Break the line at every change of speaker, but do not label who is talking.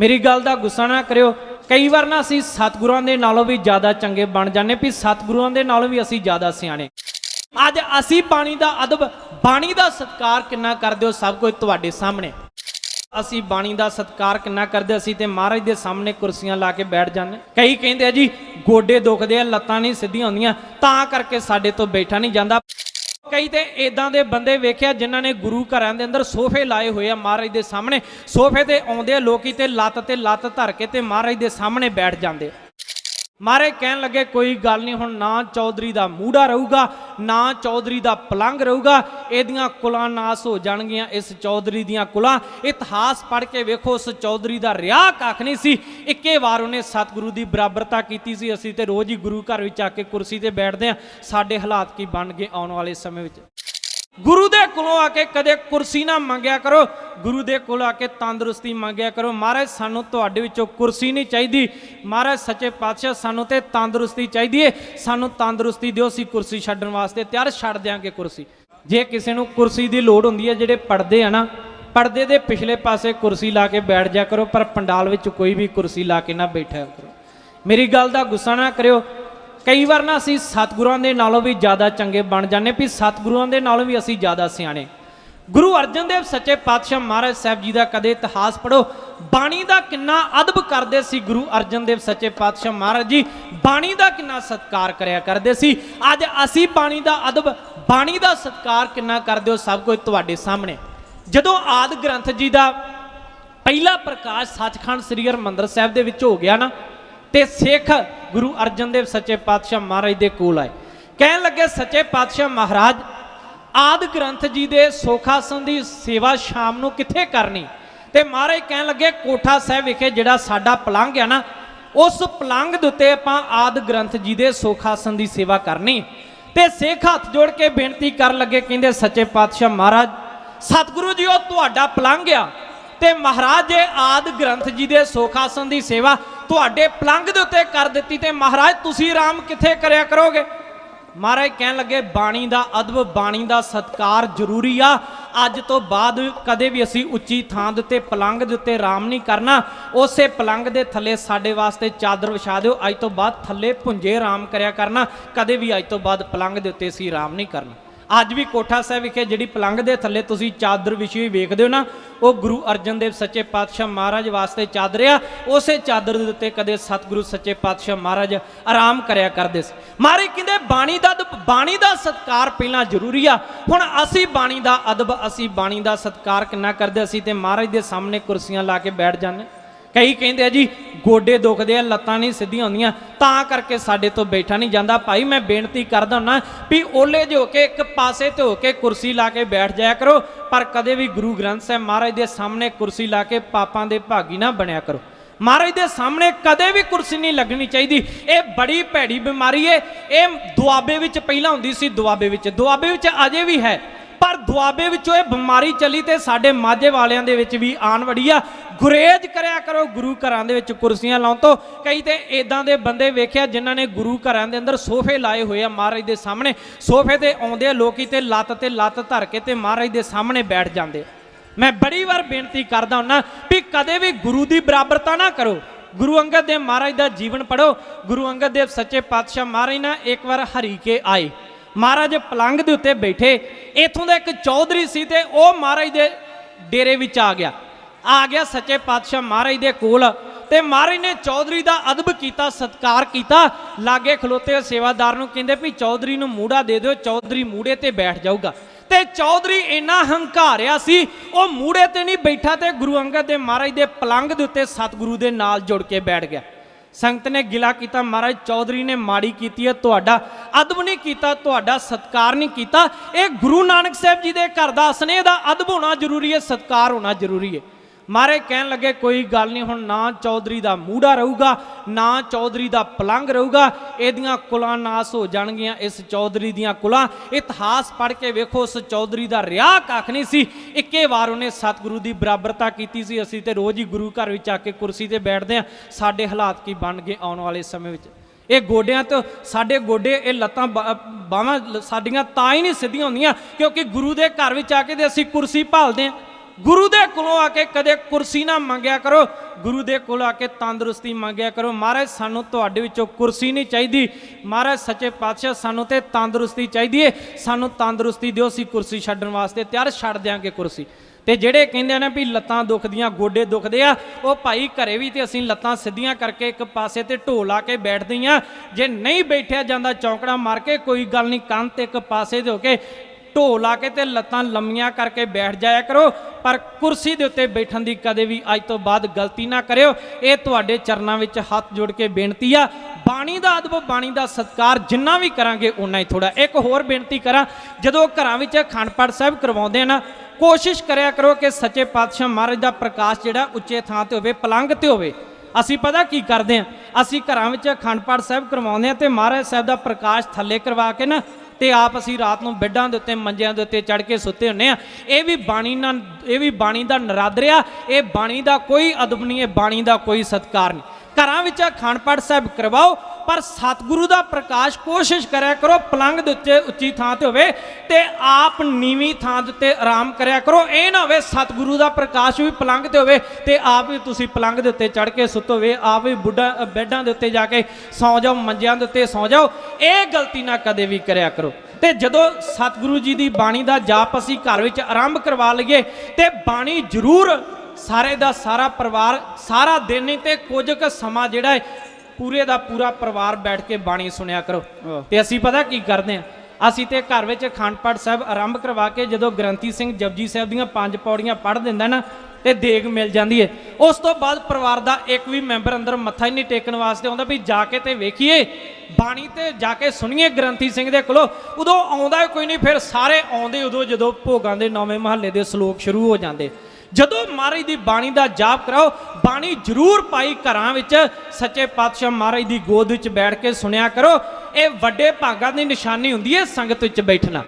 ਮੇਰੀ ਗੱਲ ਦਾ ਗੁੱਸਾ ਨਾ ਕਰਿਓ। ਕਈ ਵਾਰ ਨਾ ਅਸੀਂ ਸਤਿਗੁਰਾਂ ਦੇ ਨਾਲੋਂ ਵੀ ਜ਼ਿਆਦਾ ਚੰਗੇ ਬਣ ਜਾਂਦੇ ਵੀ ਸਤਿਗੁਰਾਂ ਦੇ ਨਾਲੋਂ ਵੀ ਅਸੀਂ ਜ਼ਿਆਦਾ ਸਿਆਣੇ ਅੱਜ ਅਸੀਂ ਬਾਣੀ ਦਾ ਅਦਬ, ਬਾਣੀ ਦਾ ਸਤਿਕਾਰ ਕਿੰਨਾ ਕਰਦੇ ਹੋ ਸਭ ਕੁਝ ਤੁਹਾਡੇ ਸਾਹਮਣੇ। ਅਸੀਂ ਬਾਣੀ ਦਾ ਸਤਿਕਾਰ ਕਿੰਨਾ ਕਰਦੇ ਅਸੀਂ ਤੇ ਮਹਾਰਾਜ ਦੇ ਸਾਹਮਣੇ ਕੁਰਸੀਆਂ ਲਾ ਕੇ ਬੈਠ ਜਾਂਦੇ ਕਈ ਕਹਿੰਦੇ ਆ ਜੀ, ਗੋਡੇ ਦੁਖਦੇ ਆ, ਲੱਤਾਂ ਨਹੀਂ ਸਿੱਧੀਆਂ ਹੁੰਦੀਆਂ, ਤਾਂ ਕਰਕੇ ਸਾਡੇ ਤੋਂ ਬੈਠਾ ਨਹੀਂ ਜਾਂਦਾ। ਕਈ ਤੇ ਇਦਾਂ ਦੇ ਬੰਦੇ ਵੇਖਿਆ ਜਿਨ੍ਹਾਂ ਨੇ ਗੁਰੂ ਘਰਾਂ ਦੇ ਅੰਦਰ ਸੋਫੇ ਲਾਏ ਹੋਏ ਆ ਮਹਾਰਾਜ ਦੇ ਸਾਹਮਣੇ। ਸੋਫੇ ਤੇ ਆਉਂਦੇ ਆ, ਲੋਕੀ ਤੇ ਲੱਤ ਤੇ ਲੱਤ ਧਰ ਕੇ ਤੇ ਮਹਾਰਾਜ ਦੇ ਸਾਹਮਣੇ ਬੈਠ ਜਾਂਦੇ ਆ। ਮਹਾਰਾਜ ਕਹਿਣ ਲੱਗੇ, ਕੋਈ ਗੱਲ ਨਹੀਂ, ਹੁਣ ਨਾ ਚੌਧਰੀ ਦਾ ਮੂੜਾ ਰਹੂਗਾ, ਨਾ ਚੌਧਰੀ ਦਾ ਪਲੰਗ ਰਹੂਗਾ। ਇਹਦੀਆਂ ਕੁਲਾਂ ਨਾਸ ਹੋ ਜਾਣਗੀਆਂ, ਇਸ ਚੌਧਰੀ ਦੀਆਂ ਕੁਲਾਂ। ਇਤਿਹਾਸ ਪੜ੍ਹ ਕੇ ਵੇਖੋ, ਉਸ ਚੌਧਰੀ ਦਾ ਰਿਆ ਕੱਖ ਨਹੀਂ ਸੀ। ਇੱਕੇ ਵਾਰ ਉਹਨੇ ਸਤਿਗੁਰੂ ਦੀ ਬਰਾਬਰਤਾ ਕੀਤੀ ਸੀ। ਅਸੀਂ ਤੇ ਰੋਜ਼ ਹੀ ਗੁਰੂ ਘਰ ਵਿੱਚ ਆ ਕੇ ਕੁਰਸੀ ਤੇ ਬੈਠਦੇ ਆ ਸਾਡੇ ਹਾਲਾਤ ਕੀ ਬਣ ਗਏ ਆਉਣ ਵਾਲੇ ਸਮੇਂ ਵਿੱਚ? ਗੁਰੂ ਦੇ ਕੋਲੋਂ ਆ ਕੇ ਕਦੇ ਕੁਰਸੀ ਨਾ ਮੰਗਿਆ ਕਰੋ, ਗੁਰੂ ਦੇ ਕੋਲ ਆ ਕੇ ਤੰਦਰੁਸਤੀ ਮੰਗਿਆ ਕਰੋ। ਮਹਾਰਾਜ, ਸਾਨੂੰ ਤੁਹਾਡੇ ਵਿੱਚੋਂ ਕੁਰਸੀ ਨਹੀਂ ਚਾਹੀਦੀ। ਮਹਾਰਾਜ, ਸੱਚੇ ਪਾਤਸ਼ਾਹ, ਸਾਨੂੰ ਤੇ ਤੰਦਰੁਸਤੀ ਚਾਹੀਦੀ ਏ। ਸਾਨੂੰ ਤੰਦਰੁਸਤੀ ਦਿਓ, ਅਸੀਂ ਕੁਰਸੀ ਛੱਡਣ ਵਾਸਤੇ ਤਿਆਰ, ਛੱਡ ਦਿਆਂਗੇ ਕੁਰਸੀ। ਜੇ ਕਿਸੇ ਨੂੰ ਕੁਰਸੀ ਦੀ ਲੋੜ ਹੁੰਦੀ ਹੈ ਜਿਹੜੇ ਪੜਦੇ ਆ ਨਾ ਪਰਦੇ ਦੇ ਪਿਛਲੇ ਪਾਸੇ ਕੁਰਸੀ ਲਾ ਕੇ ਬੈਠ ਜਾ ਕਰੋ, ਪਰ ਪੰਡਾਲ ਵਿੱਚ ਕੋਈ ਵੀ ਕੁਰਸੀ ਲਾ ਕੇ ਨਾ ਬੈਠਿਆ ਕਰੋ। ਮੇਰੀ ਗੱਲ ਦਾ ਗੁੱਸਾ ਨਾ ਕਰਿਓ। ਕਈ ਵਾਰ ਨਾ ਅਸੀਂ ਸਤਿਗੁਰਾਂ ਦੇ ਨਾਲੋਂ ਵੀ ਜ਼ਿਆਦਾ ਚੰਗੇ ਬਣ ਜਾਂਦੇ ਵੀ ਸਤਿਗੁਰਾਂ ਦੇ ਨਾਲੋਂ ਵੀ ਅਸੀਂ ਜ਼ਿਆਦਾ ਸਿਆਣੇ ਗੁਰੂ ਅਰਜਨ ਦੇਵ ਸੱਚੇ ਪਾਤਸ਼ਾਹ ਮਹਾਰਾਜ ਸਾਹਿਬ ਜੀ ਦਾ ਕਦੇ ਇਤਿਹਾਸ ਪੜੋ ਬਾਣੀ ਦਾ ਕਿੰਨਾ ਅਦਬ ਕਰਦੇ ਸੀ ਗੁਰੂ ਅਰਜਨ ਦੇਵ ਸੱਚੇ ਪਾਤਸ਼ਾਹ ਮਹਾਰਾਜ ਜੀ, ਬਾਣੀ ਦਾ ਕਿੰਨਾ ਸਤਿਕਾਰ ਕਰਿਆ ਕਰਦੇ ਸੀ। ਅੱਜ ਅਸੀਂ ਬਾਣੀ ਦਾ ਅਦਬ, ਬਾਣੀ ਦਾ ਸਤਿਕਾਰ ਕਿੰਨਾ ਕਰਦੇ ਹੋ ਸਭ ਕੁਝ ਤੁਹਾਡੇ ਸਾਹਮਣੇ। ਜਦੋਂ ਆਦ ਗ੍ਰੰਥ ਜੀ ਦਾ ਪਹਿਲਾ ਪ੍ਰਕਾਸ਼ ਸੱਚਖੰਡ ਸ੍ਰੀ ਹਰਿਮੰਦਰ ਸਾਹਿਬ ਦੇ ਵਿੱਚ ਹੋ ਗਿਆ ਨਾ ਤੇ ਸਿੱਖ ਗੁਰੂ ਅਰਜਨ ਦੇਵ ਸੱਚੇ ਪਾਤਸ਼ਾਹ ਮਹਾਰਾਜ ਦੇ ਕੋਲ ਆਏ। ਕਹਿਣ ਲੱਗੇ, ਸੱਚੇ ਪਾਤਸ਼ਾਹ ਮਹਾਰਾਜ, ਆਦ ਗ੍ਰੰਥ ਜੀ ਦੇ ਸੋਖਾਸਨ ਦੀ ਸੇਵਾ ਸ਼ਾਮ ਨੂੰ ਕਿੱਥੇ ਕਰਨੀ? ਤੇ ਮਹਾਰਾਜ ਕਹਿਣ ਲੱਗੇ, ਕੋਠਾ ਸਾਹਿਬ ਵਿਖੇ ਜਿਹੜਾ ਸਾਡਾ ਪਲੰਘ ਆ ਨਾ, ਉਸ ਪਲੰਘ ਦੇ ਉੱਤੇ ਆਪਾਂ ਆਦ ਗ੍ਰੰਥ ਜੀ ਦੇ ਸੋਖਾਸਨ ਦੀ ਸੇਵਾ ਕਰਨੀ। ਤੇ ਸਿੱਖ ਹੱਥ ਜੋੜ ਕੇ ਬੇਨਤੀ ਕਰਨ ਲੱਗੇ, ਕਹਿੰਦੇ, ਸੱਚੇ ਪਾਤਸ਼ਾਹ ਮਹਾਰਾਜ, ਸਤਿਗੁਰੂ ਜੀ ਉਹ ਤੁਹਾਡਾ ਪਲੰਘ ਆ ਤੇ ਮਹਾਰਾਜ ਜੇ ਆਦ ਗ੍ਰੰਥ ਜੀ ਦੇ ਸੋਖਾਸਨ ਦੀ ਸੇਵਾ ਤੁਹਾਡੇ ਪਲੰਘ ਦੇ ਉੱਤੇ ਕਰ ਦਿੱਤੀ ਤੇ ਮਹਾਰਾਜ ਤੁਸੀਂ ਆਰਾਮ ਕਿੱਥੇ ਕਰਿਆ ਕਰੋਗੇ? ਮਹਾਰਾਜ ਕਹਿਣ ਲੱਗੇ, ਬਾਣੀ ਦਾ ਅਦਬ, ਬਾਣੀ ਦਾ ਸਤਕਾਰ ਜ਼ਰੂਰੀ ਆ। ਅੱਜ ਤੋਂ ਬਾਅਦ ਕਦੇ ਵੀ ਅਸੀਂ ਉੱਚੀ ਥਾਂ ਦੇ ਉੱਤੇ, ਪਲੰਘ ਦੇ ਉੱਤੇ ਆਰਾਮ ਨਹੀਂ ਕਰਨਾ। ਉਸੇ ਪਲੰਘ ਦੇ ਥੱਲੇ ਸਾਡੇ ਵਾਸਤੇ ਚਾਦਰ ਵਿਛਾ ਦਿਓ। ਅੱਜ ਤੋਂ ਬਾਅਦ ਥੱਲੇ ਭੁੰਜੇ ਆਰਾਮ ਕਰਿਆ ਕਰਨਾ। ਕਦੇ ਵੀ ਅੱਜ ਤੋਂ ਬਾਅਦ ਪਲੰਘ ਦੇ ਉੱਤੇ ਅਸੀਂ ਆਰਾਮ ਨਹੀਂ ਕਰਨਾ। ਅੱਜ ਵੀ ਕੋਠਾ ਸਾਹਿਬ ਵਿਖੇ ਜਿਹੜੀ ਪਲੰਘ ਦੇ ਥੱਲੇ ਤੁਸੀਂ ਚਾਦਰ ਵਿਛੀ ਹੋਈ ਵੇਖਦੇ ਹੋ ਨਾ, ਉਹ ਗੁਰੂ ਅਰਜਨ ਦੇਵ ਸੱਚੇ ਪਾਤਸ਼ਾਹ ਮਹਾਰਾਜ ਵਾਸਤੇ ਚਾਦਰ ਆ। ਉਸੇ ਚਾਦਰ ਦੇ ਉੱਤੇ ਕਦੇ ਸਤਿਗੁਰੂ ਸੱਚੇ ਪਾਤਸ਼ਾਹ ਮਹਾਰਾਜ ਆਰਾਮ ਕਰਿਆ ਕਰਦੇ ਸੀ। ਮਾਰੇ ਕਹਿੰਦੇ, ਬਾਣੀ ਦਾ ਅਦਬ ਬਾਣੀ ਦਾ ਸਤਕਾਰ ਪਹਿਲਾਂ ਜ਼ਰੂਰੀ ਆ। ਹੁਣ ਅਸੀਂ ਬਾਣੀ ਦਾ ਅਦਬ, ਅਸੀਂ ਬਾਣੀ ਦਾ ਸਤਕਾਰ ਕਿੰਨਾ ਕਰਦੇ, ਅਸੀਂ ਤੇ ਮਹਾਰਾਜ ਦੇ ਸਾਹਮਣੇ ਕੁਰਸੀਆਂ ਲਾ ਕੇ ਬੈਠ ਜਾਂਦੇ। ਕਈ ਕਹਿੰਦੇ ਆ ਜੀ ਗੋਡੇ ਦੁਖਦੇ ਆ, ਲੱਤਾਂ ਨਹੀਂ ਸਿੱਧੀਆਂ ਹੁੰਦੀਆਂ, ਤਾਂ ਕਰਕੇ ਸਾਡੇ ਤੋਂ ਬੈਠਾ ਨਹੀਂ ਜਾਂਦਾ। ਭਾਈ, ਮੈਂ ਬੇਨਤੀ ਕਰਦਾ ਹੁੰਨਾ ਵੀ ਓਲੇ ਜਿਹੇ ਹੋ ਕੇ, ਇੱਕ ਪਾਸੇ ਤੇ ਹੋ ਕੇ ਕੁਰਸੀ ਲਾ ਕੇ ਬੈਠ ਜਾਇਆ ਕਰੋ, ਪਰ ਕਦੇ ਵੀ ਗੁਰੂ ਗ੍ਰੰਥ ਸਾਹਿਬ ਮਹਾਰਾਜ ਦੇ ਸਾਹਮਣੇ ਕੁਰਸੀ ਲਾ ਕੇ ਪਾਪਾਂ ਦੇ ਭਾਗੀ ਨਾ ਬਣਿਆ ਕਰੋ। ਮਹਾਰਾਜ ਦੇ ਸਾਹਮਣੇ ਕਦੇ ਵੀ ਕੁਰਸੀ ਨਹੀਂ ਲੱਗਣੀ ਚਾਹੀਦੀ। ਇਹ ਬੜੀ ਭੈੜੀ ਬਿਮਾਰੀ ਏ, ਇਹ ਦੁਆਬੇ ਵਿੱਚ ਪਹਿਲਾਂ ਹੁੰਦੀ ਸੀ, ਦੁਆਬੇ ਵਿੱਚ। ਦੁਆਬੇ ਵਿੱਚ ਅਜੇ ਵੀ ਹੈ। ਪਰ ਦੁਆਬੇ ਵਿੱਚੋਂ ਇਹ ਬਿਮਾਰੀ ਚੱਲੀ ਤੇ ਸਾਡੇ ਮਾਝੇ ਵਾਲਿਆਂ ਦੇ ਵਿੱਚ ਵੀ ਆਣ ਵੜੀ ਆ। ਗੁਰੇਜ ਕਰਿਆ ਕਰੋ, ਗੁਰੂ ਘਰਾਂ ਦੇ ਵਿੱਚ ਕੁਰਸੀਆਂ ਲਾਉਣ ਤੋਂ। ਕਈ ਤੇ ਇਦਾਂ ਦੇ ਬੰਦੇ ਵੇਖਿਆ ਜਿਨ੍ਹਾਂ ਨੇ ਗੁਰੂ ਘਰਾਂ ਦੇ ਅੰਦਰ ਸੋਫੇ ਲਾਏ ਹੋਏ ਆ ਮਹਾਰਾਜ ਦੇ ਸਾਹਮਣੇ। ਸੋਫੇ ਤੇ ਆਉਂਦੇ ਆ, ਲੋਕੀ ਤੇ ਲੱਤ ਤੇ ਲੱਤ ਧਰ ਕੇ ਤੇ ਮਹਾਰਾਜ ਦੇ ਸਾਹਮਣੇ ਬੈਠ ਜਾਂਦੇ। ਮੈਂ ਬੜੀ ਵਾਰ ਬੇਨਤੀ ਕਰਦਾ ਹੁੰਨਾ ਵੀ ਕਦੇ ਵੀ ਗੁਰੂ ਦੀ ਬਰਾਬਰਤਾ ਨਾ ਕਰੋ। ਗੁਰੂ ਅੰਗਦ ਦੇਵ ਮਹਾਰਾਜ ਦਾ ਜੀਵਨ ਪੜੋ ਗੁਰੂ ਅੰਗਦ ਦੇਵ ਸੱਚੇ ਪਾਤਸ਼ਾਹ ਮਹਾਰਾਜ ਨਾ ਇੱਕ ਵਾਰ ਹਰੀ ਕੇ ਆਏ। ਮਹਾਰਾਜ ਪਲੰਗ ਦੇ ਉੱਤੇ ਬੈਠੇ। ਇਥੋਂ ਦਾ ਇੱਕ ਚੌਧਰੀ ਸੀ ਤੇ ਉਹ ਮਹਾਰਾਜ ਦੇ ਡੇਰੇ ਵਿੱਚ ਆ ਗਿਆ। ਆ ਗਿਆ ਸੱਚੇ ਪਾਤਸ਼ਾਹ ਮਹਾਰਾਜ ਦੇ ਕੋਲ ਤੇ ਮਹਾਰਾਜ ਨੇ ਚੌਧਰੀ ਦਾ ਅਦਬ ਕੀਤਾ, ਸਤਕਾਰ ਕੀਤਾ। ਲਾਗੇ ਖਲੋਤੇ ਹੋਏ ਸੇਵਾਦਾਰ ਨੂੰ ਕਹਿੰਦੇ ਵੀ ਚੌਧਰੀ ਨੂੰ ਮੂੜਾ ਦੇ ਦਿਓ, ਚੌਧਰੀ ਮੂੜੇ ਤੇ ਬੈਠ ਜਾਊਗਾ। ਤੇ ਚੌਧਰੀ ਇੰਨਾ ਹੰਕਾਰਿਆ ਸੀ, ਉਹ ਮੂੜੇ ਤੇ ਨਹੀਂ ਬੈਠਾ ਤੇ ਗੁਰੂ ਅੰਗਦ ਦੇ ਮਹਾਰਾਜ ਦੇ ਪਲੰਗ ਦੇ ਉੱਤੇ ਸਤਿਗੁਰੂ ਦੇ ਨਾਲ ਜੁੜ ਕੇ ਬੈਠ ਗਿਆ। ਸੰਗਤ ਨੇ ਗਿਲਾ ਕੀਤਾ, ਮਹਾਰਾਜ ਚੌਧਰੀ ਨੇ ਮਾੜੀ ਕੀਤੀ ਹੈ, ਤੁਹਾਡਾ ਅਦਬ ਨਹੀਂ ਕੀਤਾ, ਤੁਹਾਡਾ ਸਤਕਾਰ ਨਹੀਂ ਕੀਤਾ। ਇਹ ਗੁਰੂ ਨਾਨਕ ਸਾਹਿਬ ਜੀ ਦੇ ਘਰ ਦਾ ਸਨੇਹ ਦਾ ਅਦਬ ਹੋਣਾ ਜ਼ਰੂਰੀ ਹੈ, ਸਤਕਾਰ ਹੋਣਾ ਜ਼ਰੂਰੀ ਹੈ। ਮਾਰੇ ਕਹਿਣ ਲੱਗੇ, ਕੋਈ ਗੱਲ ਨਹੀਂ, ਹੁਣ ਨਾ ਚੌਧਰੀ ਦਾ ਮੂੜਾ ਰਹੂਗਾ, ਨਾ ਚੌਧਰੀ ਦਾ ਪਲੰਗ ਰਹੂਗਾ। ਇਹਦੀਆਂ ਕੁਲਾਂ ਨਾਸ ਹੋ ਜਾਣਗੀਆਂ, ਇਸ ਚੌਧਰੀ ਦੀਆਂ ਕੁਲਾਂ। ਇਤਿਹਾਸ ਪੜ੍ਹ ਕੇ ਵੇਖੋ, ਉਸ ਚੌਧਰੀ ਦਾ ਰਿਆ ਕੱਖ ਨਹੀਂ ਸੀ। ਇੱਕੇ ਵਾਰ ਉਹਨੇ ਸਤਿਗੁਰੂ ਦੀ ਬਰਾਬਰਤਾ ਕੀਤੀ ਸੀ। ਅਸੀਂ ਤੇ ਰੋਜ਼ ਹੀ ਗੁਰੂ ਘਰ ਵਿੱਚ ਆ ਕੇ ਕੁਰਸੀ ਤੇ ਬੈਠਦੇ ਆ ਸਾਡੇ ਹਾਲਾਤ ਕੀ ਬਣ ਗਏ ਆਉਣ ਵਾਲੇ ਸਮੇਂ ਵਿੱਚ? ਇਹ ਗੋਡਿਆਂ ਤੋਂ, ਸਾਡੇ ਗੋਡੇ, ਇਹ ਲੱਤਾਂ ਬਾਹਾਂ, ਸਾਡੀਆਂ ਤਾਂ ਹੀ ਨਹੀਂ ਸਿੱਧੀਆਂ ਹੁੰਦੀਆਂ, ਕਿਉਂਕਿ ਗੁਰੂ ਦੇ ਘਰ ਵਿੱਚ ਆ ਕੇ ਤੇ ਅਸੀਂ ਕੁਰਸੀ ਭਾਲਦੇ ਆ ਗੁਰੂ ਦੇ ਕੋਲੋਂ ਆ ਕੇ ਕਦੇ ਕੁਰਸੀ ਨਾ ਮੰਗਿਆ ਕਰੋ। ਗੁਰੂ ਦੇ ਕੋਲ ਆ ਕੇ ਤੰਦਰੁਸਤੀ ਮੰਗਿਆ ਕਰੋ। ਮਹਾਰਾਜ, ਸਾਨੂੰ ਤੁਹਾਡੇ ਵਿੱਚੋਂ ਕੁਰਸੀ ਨਹੀਂ ਚਾਹੀਦੀ। ਮਹਾਰਾਜ, ਸੱਚੇ ਪਾਤਸ਼ਾਹ ਸਾਨੂੰ ਤੇ ਤੰਦਰੁਸਤੀ ਚਾਹੀਦੀ ਏ। ਸਾਨੂੰ ਤੰਦਰੁਸਤੀ ਦਿਓ, ਅਸੀਂ ਕੁਰਸੀ ਛੱਡਣ ਵਾਸਤੇ ਤਿਆਰ, ਛੱਡ ਦਿਆਂਗੇ ਕੁਰਸੀ। ਤੇ ਜਿਹੜੇ ਕਹਿੰਦੇ ਨੇ ਵੀ ਲੱਤਾਂ ਦੁਖਦੀਆਂ, ਗੋਡੇ ਦੁਖਦੇ ਆ, ਉਹ ਭਾਈ ਘਰੇ ਵੀ ਤੇ ਅਸੀਂ ਲੱਤਾਂ ਸਿੱਧੀਆਂ ਕਰਕੇ ਇੱਕ ਪਾਸੇ ਤੇ ਢੋ ਲਾ ਕੇ ਬੈਠਦੇ ਆ। ਜੇ ਨਹੀਂ ਬੈਠਿਆ ਜਾਂਦਾ ਚੌਂਕੜਾ ਮਾਰ ਕੇ, ਕੋਈ ਗੱਲ ਨਹੀਂ, ਕੰਨ ਤੇ ਇੱਕ ਪਾਸੇ ਦੇ ਹੋ ਕੇ ਢੋ ਲਾ ਕੇ ਤੇ ਲੱਤਾਂ ਲੰਮੀਆਂ ਕਰਕੇ ਬੈਠ ਜਾਇਆ ਕਰੋ, ਪਰ ਕੁਰਸੀ ਦੇ ਉੱਤੇ ਬੈਠਣ ਦੀ ਕਦੇ ਵੀ ਅੱਜ ਤੋਂ ਬਾਅਦ ਗਲਤੀ ਨਾ ਕਰਿਓ। ਇਹ ਤੁਹਾਡੇ ਚਰਨਾਂ ਵਿੱਚ ਹੱਥ ਜੋੜ ਕੇ ਬੇਨਤੀ ਆ। ਬਾਣੀ ਦਾ ਅਦਬ, ਬਾਣੀ ਦਾ ਸਤਕਾਰ ਜਿੰਨਾ ਵੀ ਕਰਾਂਗੇ ਉਨਾ ਹੀ ਥੋੜਾ ਇੱਕ ਹੋਰ ਬੇਨਤੀ ਕਰਾਂ, ਜਦੋਂ ਘਰਾਂ ਵਿੱਚ ਅਖੰਡ ਪਾਠ ਸਾਹਿਬ ਕਰਵਾਉਂਦੇ ਆ ਨਾ, ਕੋਸ਼ਿਸ਼ ਕਰਿਆ ਕਰੋ ਕਿ ਸੱਚੇ ਪਾਤਸ਼ਾਹ ਮਹਾਰਾਜ ਦਾ ਪ੍ਰਕਾਸ਼ ਜਿਹੜਾ ਉੱਚੇ ਥਾਂ ਤੇ ਹੋਵੇ ਪਲੰਗ ਤੇ ਹੋਵੇ। ਅਸੀਂ ਪਤਾ ਕੀ ਕਰਦੇ ਆ? ਅਸੀਂ ਘਰਾਂ ਵਿੱਚ ਅਖੰਡ ਪਾਠ ਸਾਹਿਬ ਕਰਵਾਉਂਦੇ ਆ ਤੇ ਮਹਾਰਾਜ ਸਾਹਿਬ ਦਾ ਪ੍ਰਕਾਸ਼ ਥੱਲੇ ਕਰਵਾ ਕੇ ਨਾ ਤੇ ਆਪ ਅਸੀਂ ਰਾਤ ਨੂੰ ਬੈੱਡਾਂ ਦੇ ਉੱਤੇ, ਮੰਜਿਆਂ ਦੇ ਉੱਤੇ ਚੜ ਕੇ ਸੁੱਤੇ ਹੁੰਨੇ ਆ ਇਹ ਵੀ ਬਾਣੀ ਨਾਲ, ਇਹ ਵੀ ਬਾਣੀ ਦਾ ਨਰਾਦਰਿਆ, ਇਹ ਬਾਣੀ ਦਾ ਕੋਈ ਅਦਬ ਨਹੀਂ, ਇਹ ਬਾਣੀ ਦਾ ਕੋਈ ਸਤਕਾਰ ਨਹੀਂ। ਘਰਾਂ ਵਿੱਚ ਅਖੰਡ ਪਾਠ ਸਾਹਿਬ ਕਰਵਾਓ, ਪਰ ਸਤਿਗੁਰੂ ਦਾ ਪ੍ਰਕਾਸ਼ ਕੋਸ਼ਿਸ਼ ਕਰਿਆ ਕਰੋ ਪਲੰਗ ਦੇ ਉੱਤੇ ਉੱਚੀ ਥਾਂ ਤੇ ਹੋਵੇ ਤੇ ਆਪ ਨੀਵੀਂ ਥਾਂ ਦੇ ਉੱਤੇ ਆਰਾਮ ਕਰਿਆ ਕਰੋ। ਇਹ ਨਾ ਹੋਵੇ ਸਤਿਗੁਰੂ ਦਾ ਪ੍ਰਕਾਸ਼ ਵੀ ਪਲੰਗ ਤੇ ਹੋਵੇ ਤੇ ਆਪ ਵੀ ਤੁਸੀਂ ਪਲੰਗ ਦੇ ਉੱਤੇ ਚੜ ਕੇ ਸੁੱਤੋਵੇ ਆਪ ਵੀ ਬੁੱਢਾ ਬੈੱਡਾਂ ਦੇ ਉੱਤੇ ਜਾ ਕੇ ਸੌ ਜਾਓ, ਮੰਜਿਆਂ ਦੇ ਉੱਤੇ ਸੌ ਜਾਓ। ਇਹ ਗਲਤੀ ਨਾ ਕਦੇ ਵੀ ਕਰਿਆ ਕਰੋ। ਤੇ ਜਦੋਂ ਸਤਿਗੁਰੂ ਜੀ ਦੀ ਬਾਣੀ ਦਾ ਜਾਪ ਅਸੀਂ ਘਰ ਵਿੱਚ ਆਰੰਭ ਕਰਵਾ ਲਈਏ, ਤੇ ਬਾਣੀ ਜ਼ਰੂਰ ਸਾਰੇ ਦਾ ਸਾਰਾ ਪਰਿਵਾਰ ਸਾਰਾ ਦਿਨ ਨਹੀਂ ਤੇ ਕੁਝ ਕੁ ਸਮਾਂ ਜਿਹੜਾ ਹੈ ਪੂਰੇ ਦਾ ਪੂਰਾ ਪਰਿਵਾਰ ਬੈਠ ਕੇ ਬਾਣੀ ਸੁਣਿਆ ਕਰੋ। ਤੇ ਅਸੀਂ ਪਤਾ ਕੀ ਕਰਦੇ ਆ ਅਸੀਂ ਤੇ ਘਰ ਵਿੱਚ ਅਖੰਡ ਪਾਠ ਸਾਹਿਬ ਆਰੰਭ ਕਰਵਾ ਕੇ ਜਦੋਂ ਗ੍ਰੰਥੀ ਸਿੰਘ ਜਪਜੀ ਸਾਹਿਬ ਦੀਆਂ ਪੰਜ ਪੌੜੀਆਂ ਪੜ੍ਹ ਦਿੰਦਾ ਨਾ ਤੇ ਦੇਗ ਮਿਲ ਜਾਂਦੀ ਹੈ ਉਸ ਤੋਂ ਬਾਅਦ ਪਰਿਵਾਰ ਦਾ ਇੱਕ ਵੀ ਮੈਂਬਰ ਅੰਦਰ ਮੱਥਾ ਹੀ ਨਹੀਂ ਟੇਕਣ ਵਾਸਤੇ ਆਉਂਦਾ ਵੀ ਜਾ ਕੇ ਤੇ ਵੇਖੀਏ ਬਾਣੀ ਤੇ ਜਾ ਕੇ ਸੁਣੀਏ ਗ੍ਰੰਥੀ ਸਿੰਘ ਦੇ ਕੋਲੋਂ। ਉਦੋਂ ਆਉਂਦਾ ਕੋਈ ਨਹੀਂ ਫਿਰ ਸਾਰੇ ਆਉਂਦੇ ਉਦੋਂ ਜਦੋਂ ਭੋਗਾਂ ਦੇ ਨੌਵੇਂ ਮਹੱਲੇ ਦੇ ਸ਼ਲੋਕ ਸ਼ੁਰੂ ਹੋ ਜਾਂਦੇ। ਜਦੋਂ ਮਹਾਰਾਜ ਦੀ ਬਾਣੀ ਦਾ ਜਾਪ ਕਰਾਓ, ਬਾਣੀ ਜ਼ਰੂਰ ਪਾਈ ਘਰਾਂ ਵਿੱਚ, ਸੱਚੇ ਪਾਤਸ਼ਾਹ ਮਹਾਰਾਜ ਦੀ ਗੋਦ ਵਿੱਚ ਬੈਠ ਕੇ ਸੁਣਿਆ ਕਰੋ, ਇਹ ਵੱਡੇ ਭਾਗਾਂ ਦੀ ਨਿਸ਼ਾਨੀ ਹੁੰਦੀ ਹੈ ਸੰਗਤ ਵਿੱਚ ਬੈਠਣਾ।